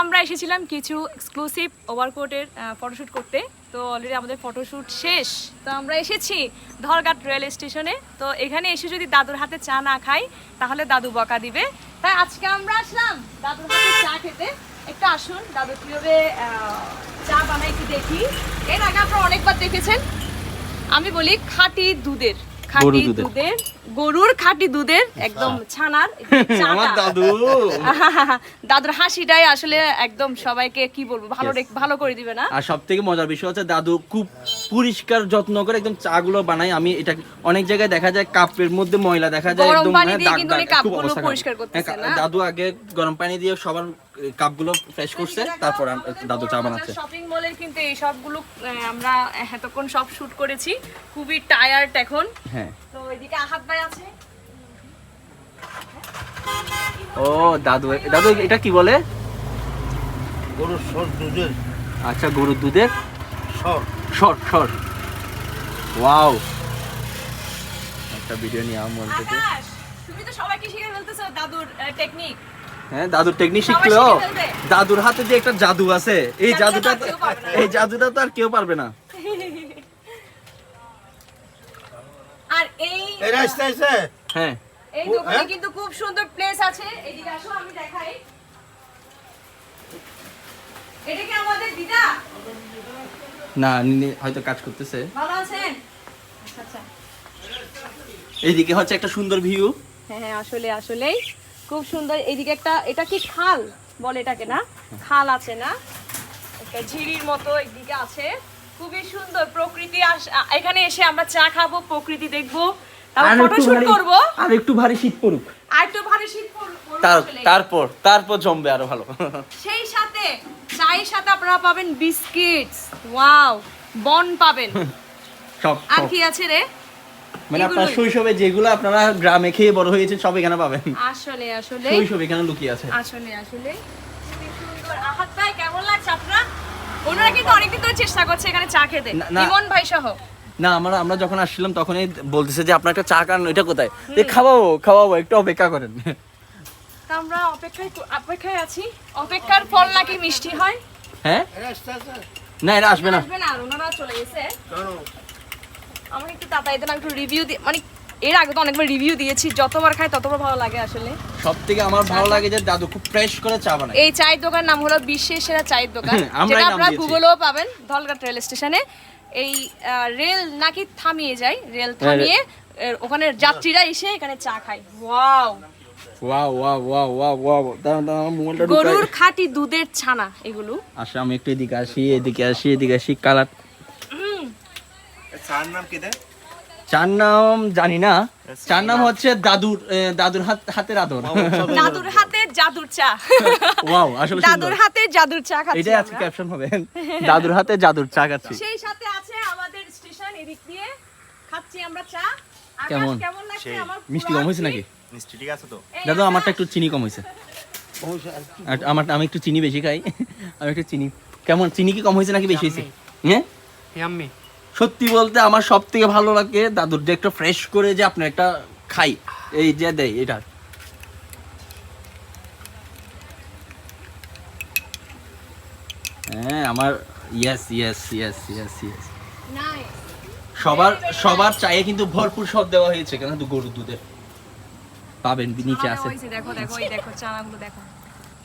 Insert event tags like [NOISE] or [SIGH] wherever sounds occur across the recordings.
আমরা এসেছিলাম কিছু এক্সক্লুসিভ ওভারকোটের ফটোশ্যুট করতে। তো অলরেডি আমাদের ফটোশ্যুট শেষ। তো আমরা এসেছি ধরঘাট রেল স্টেশনে তো এখানে এসে যদি দাদুর হাতে চা না খাই, তাহলে দাদু বকা দিবে। তাই আজকে আমরা আসলাম দাদুর হাতে চা খেতে। একটু আসুন, দাদু কীভাবে চা বানাই একটু দেখি। এর আগে আপনারা অনেকবার দেখেছেন। আমি বলি খাঁটি দুধের। খাঁটি দুধের। গরুর খাঁটি দুধের একদম ছানার [LAUGHS] আমার দাদু। [LAUGHS] দাদুর হাসিটাই আসলে একদম সবাইকে কি বলব ভালো ভালো করে দিবে না? আর সব থেকে মজার বিষয় হচ্ছে দাদু খুব পরিষ্কার যত্ন করে একদম চা গুলো বানায়। আমি এটা অনেক জায়গায় দেখা যায় কাপের মধ্যে ময়লা দেখা যায় একদম হ্যাঁ, দাগ দাগ, খুব অবস্থা হ্যাঁ? দাদু আগে গরম পানি দিয়ে সবার কাপগুলো ফ্রেশ করছে তারপর দাদু চা বানাচ্ছে। শপিং মলের কিন্তু এই সবগুলো আমরা এতক্ষণ সব শুট করেছি। খুবই টায়ার্ড এখন। হ্যাঁ। তো এদিকে আহাত ভাই আছে। ও দাদু দাদু এটা কি বলে? গরুর সর দুধের। আচ্ছা গরুর দুধের? সর শর্ট শর্ট ওয়াও। একটা ভিডিও নিয়ে আমার থেকে। তুমি তো সবাইকে শিখে ফেলতেছো দাদুর টেকনিক হ্যাঁ দাদুর টেকনিক সবাই শিখলেও শিখে ফেলবে। দাদুর হাতে যে একটা জাদু আছে এই জাদুটা। এই জাদুটা তো আর কেউ পারবে না। আর এই এই রাস্তা আছে হ্যাঁ। এই দোকানে হ্যাঁ? কিন্তু খুব সুন্দর প্লেস আছে। এদিকে আসো আমি দেখাই। এটা কি আমাদের দিদা। না নি- হয়তো কাজ করতেছে। ভালো আছেন? আচ্ছা আচ্ছা। এইদিকে হচ্ছে একটা সুন্দর ভিউ হ্যাঁ হ্যাঁ আসলে আসলেই। খুব সুন্দর। এইদিকে একটা এটা কি খাল বলে এটাকে না? খাল আছে না? একটা ঝিরির মতো এইদিকে আছে। খুবই সুন্দর প্রকৃতি এখানে এসে আমরা চা খাব প্রকৃতি দেখব। আর ফটোশুট ভারী- করব। আর একটু ভারী শীত পড়ুক। আর একটু ভারী শীত। তারপর তারপর জমবে আরও ভালো। সেই সাথে চায়ের সাথে আপনারা পাবেন বিস্কিটস। ওয়াও বন পাবেন। আর কি আছে রে? মানে আপনার শৈশবে যেগুলো আপনারা গ্রামে খেয়ে বড় হয়েছেন সব এখানে পাবেন। আসলে আসলে। শৈশব এখানে লুকিয়ে আছে। আসলে আসলে। সুন্দর আহাত ভাই কেমন লাগছে আপনার? ওনারা কিন্তু অনেকদিন ধরে চেষ্টা করছে এখানে চা খেতে। ইমন ভাই সহ। না আমরা আমরা যখন আসছিলাম তখনই বলতেছে যে আপনার একটা চা কান এটা কোথায়? এ খাওয়াবো খাওয়াবো একটু অপেক্ষা করেন। আমরা অপেক্ষায় অপেক্ষায় আছি। অপেক্ষার ফল নাকি মিষ্টি হয়? হ্যাঁ? না এটা আসবে না। আসবে না আর ওনারা চলে গেছে। আমাকে একটু দেন একটু রিভিউ দিই মানে এর আগে তো অনেকবার রিভিউ দিয়েছি যতবার খাই ততবার ভালো লাগে আসলে। সব থেকে আমার ভালো লাগে যে দাদু খুব ফ্রেশ করে চা বানায়। এই চায়ের দোকান নাম হলো বিশ্বের সেরা চায়ের দোকান যেটা আপনারা গুগলেও পাবেন ধলঘাট রেল স্টেশনে এই রেল নাকি থামিয়ে যায় রেল থামিয়ে ওখানে যাত্রীরা এসে এখানে চা খায়। Wow wow wow wow wow wow দাঁড়ান দাঁড়ান মোবাইলটা গরুর খাঁটি দুধের ছানা এগুলো। আসে আমি একটু এদিকে আসি এদিকে আসি এদিকে আসি কালার চার নাম কি চার নাম জানি না। চার নাম হচ্ছে দাদুর দাদুর হাত হাতের আদর। দাদুর হাতে জাদুর চা। ওয়াও আসলে দাদুর হাতে জাদুর চা খাচ্ছি এটাই আজকে ক্যাপশন হবে। দাদুর হাতে জাদুর চা খাচ্ছি। সেই সাথে আছে আমাদের স্টেশন এদিক দিয়ে। খাচ্ছি আমরা চা। কেমন? কেমন লাগছে? আমার মিষ্টি কম হয়েছে নাকি? মিষ্টি ঠিক আছে তো। দাদু আমারটা একটু চিনি কম হয়েছে। আমার আমি একটু চিনি বেশি খাই। আমি একটু চিনি। কেমন? চিনি কি কম হয়েছে নাকি বেশি হয়েছে? হ্যাঁ? ইয়াম্মি সত্যি বলতে আমার সব থেকে ভালো লাগে দাদুর যে একটা ফ্রেশ করে যে আপনার একটা খাই। এই যে দেয় এটা। হ্যাঁ আমার yes yes yes yes yes সবার সবার চায়ে কিন্তু ভরপুর সব দেওয়া হয়েছে কেন তো গরুর দুধের। পাবেন নিচে আছে? দেখো দেখো এই দেখো চানাগুলো দেখো।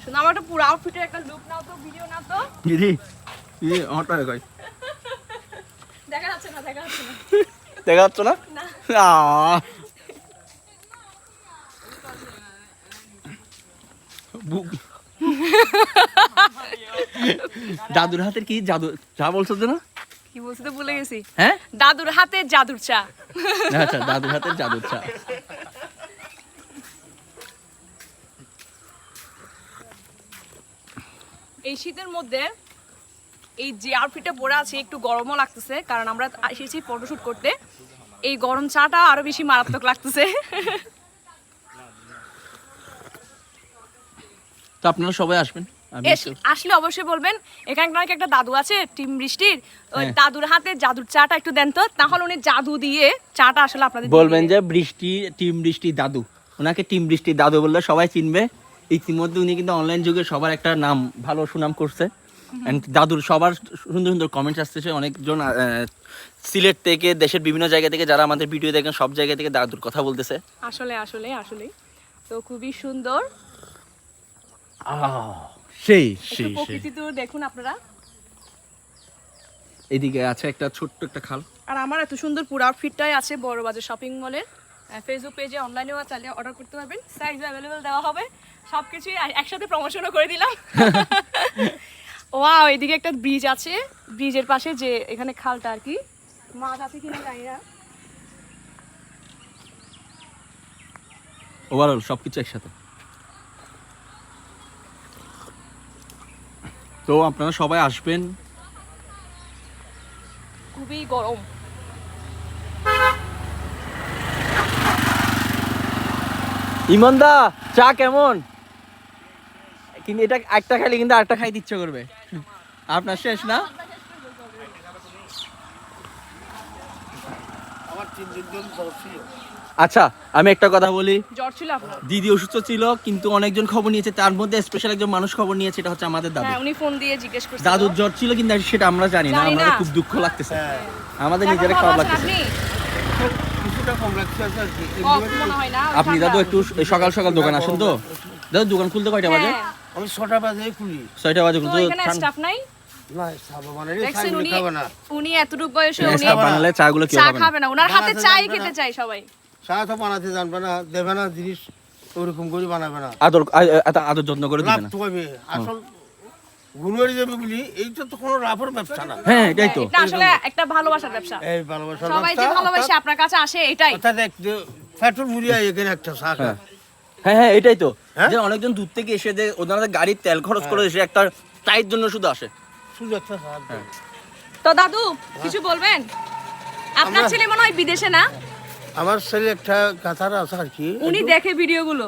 শুনো আমার একটা পুরো আউটফিটের একটা লুক নাও তো ভিডিও নাও তো। দিদি দিদি আমারটা কই দেখা যাচ্ছে না দেখা যাচ্ছে না। দেখা যাচ্ছে না? না। আহ। বু- দাদুর হাতের কি জাদু যা বলছো তো না? কি বলছি তো ভুলে গেছি। হ্যাঁ? দাদুর হাতে জাদুর চা। আচ্ছা দাদুর হাতের জাদুর চা। এই শীতের মধ্যে এই যে আউটফিটটা পরে আছে একটু গরমও লাগতেছে কারণ আমরা এসেছি ফটোশুট করতে। এই গরম চাটা আরও বেশি মারাত্মক লাগতেছে। তো আপনারা সবাই আসবেন? আসলে অবশ্যই বলবেন এখানে একটা দাদু আছে টিম বৃষ্টির। ওই হ্যাঁ। দাদুর হাতে জাদুর চাটা একটু দেন তো। তাহলে উনি জাদু দিয়ে চাটা আসলে আপনাদের বলবেন যে বৃষ্টি টিম বৃষ্টি দাদু। ওনাকে টিম বৃষ্টি দাদু বললে সবাই চিনবে। ইতিমধ্যে উনি কিন্তু অনলাইন যুগে সবার একটা নাম ভালো সুনাম করছে। দাদুর সবার সুন্দর সুন্দর কমেন্টস আসতেছে। অনেকজন সিলেট থেকে দেশের বিভিন্ন জায়গা থেকে যারা আমাদের ভিডিও দেখেন সব জায়গা থেকে দাদুর কথা বলতেছে। আসলে আসলে আসলে। তো খুবই সুন্দর। সেই সেই সেই। প্রকৃতি তো দেখুন আপনারা। এদিকে আছে একটা ছোট্ট একটা খাল। আর আমার এত সুন্দর পুরো আউটফিটটাই আছে বড় বাজার শপিং মলের ফেসবুক পেজে অনলাইনেও চাইলে অর্ডার করতে পারবেন। সাইজ অ্যাভেলেবেল দেওয়া হবে। সব কিছুই একসাথে প্রমোশনও করে দিলাম। [LAUGHS] ওয়াও এদিকে একটা ব্রিজ আছে। ব্রিজের পাশে যে এখানে খালটা আর কি। মাছ আছে কিনা জানি না। ওভারঅল সবকিছু একসাথে। তো আপনারা সবাই আসবেন। খুবই গরম। ইমনদা চা কেমন? কিন্তু এটা একটা খাইলে কিন্তু আরেকটা খাইতে ইচ্ছে করবে। আপনার শেষ না? আমার তিন দিন দিন জ্বর ছিল আচ্ছা আমি একটা কথা বলি। জ্বর ছিল আপনার? দিদি অসুস্থ ছিল কিন্তু অনেকজন খবর নিয়েছে। তার মধ্যে স্পেশাল একজন মানুষ খবর নিয়েছে এটা হচ্ছে আমাদের দাদু। হ্যাঁ উনি ফোন দিয়ে জিজ্ঞেস করছেন দাদুর জ্বর ছিল কিন্তু সেটা আমরা জানি না আমাদের খুব দুঃখ লাগতেছে। হ্যাঁ। আমাদের নিজেরা খারাপ লাগতেছে। আপনি কিছুটা কম লাগছে আপনি দাদু একটু সকাল সকাল দোকান আসুন তো। দাদু দোকান খুলতে কয়টা বাজে? হ্যাঁ। আমি ছটা বাজে খুলি। ছয়টা বাজে এখানে স্টাফ নাই? না সাবা দেখছেন উনি খাবে না। উনি এতটুকু বয়সে হ্যাঁ, উনি চা বানালে চাগুলো কি চা হবে না খাবে না। ওনার হাতে চাই খেতে চাই সবাই। চা তো বানাতে জানবে না দেবে না জিনিস ওরকম করে বানাবে না। আদর আদর যত্ন করে দিবে না? আসল বলি এইটা তো কোনো ব্যবসা না। হ্যাঁ এটাই তো। এটা আসলে একটা ভালোবাসার ব্যবসা। এই ভালোবাসার সবাই যে ভালোবাসে আপনার কাছে আসে এটাই। অর্থাৎ এক যে পেট্রোল মুড়িয়া এখানে একটা। হ্যাঁ হ্যাঁ এটাই তো। হ্যাঁ? যে অনেকজন দূর থেকে এসে যে ওনাদের গাড়ির তেল খরচ করে এসে একটা চায়ের জন্য শুধু আসে। দেয়। তো দাদু কিছু বলবেন? আপনার ছেলে মনে হয় বিদেশে না? আমার ছেলে একটা কাতার আছে আর কি। উনি দেখে ভিডিওগুলো।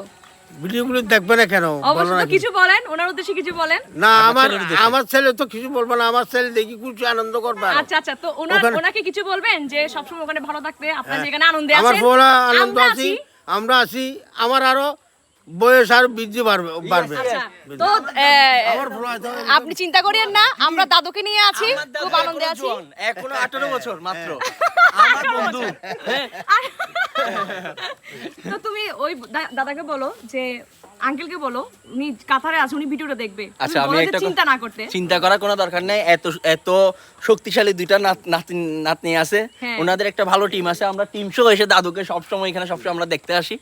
ভিডিওগুলো দেখবে না কেন? অবশ্যই তো কিছু বলেন ওনার উদ্দেশ্যে কিছু বলেন। না আমার আমার ছেলে তো কিছু বলবে না আমার ছেলে দেখি কিছু আনন্দ করবে। আচ্ছা আচ্ছা তো ওনার ওনাকে কিছু বলবেন যে সবসময় ওখানে ভালো থাকতে আপনার হ্যাঁ। যেখানে আনন্দে আমার আছেন? বলা আনন্দ আমরা আছি। আমরা আছি আমার আরও বয়স আর বৃদ্ধি বাড়বে বাড়বে। আচ্ছা। তো আপনি চিন্তা করিয়েন না আমরা দাদুকে নিয়ে আছি খুব আনন্দে আছি। এখনও আঠারো বছর মাত্র। আমার বন্ধু। হ্যাঁ। [LAUGHS] তো তুমি ওই দাদাকে বলো যে আঙ্কেলকে বলো উনি কাতারে আছে উনি ভিডিওটা দেখবে। আচ্ছা, আমি একটা চিন্তা না করতে। চিন্তা করার কোনো দরকার নেই এত এত শক্তিশালী দুইটা নাত- নাতিন নাতনি আছে। হ্যাঁ। ওনাদের একটা ভালো টিম আছে আমরা টিম শো এসে দাদুকে সবসময় এখানে সবসময় আমরা দেখতে আসি।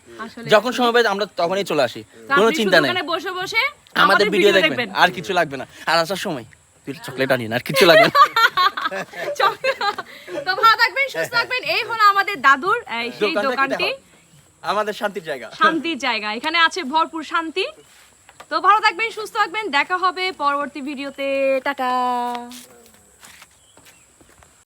যখন সময় পাই আমরা তখনই চলে আসি। কোনো চিন্তা নেই। বসে বসে আমাদের ভিডিও দেখবেন আর কিছু লাগবে না। আর আসার সময় চকলেট আনি না আর কিছু লাগবে না। [LAUGHS] [LAUGHS] তো ভালো থাকবেন সুস্থ থাকবেন। এই হলো আমাদের দাদুর সেই দোকানটি আমাদের শান্তির জায়গা। শান্তির জায়গা। এখানে আছে ভরপুর শান্তি। তো ভালো থাকবেন সুস্থ থাকবেন। দেখা হবে পরবর্তী ভিডিওতে। টাটা।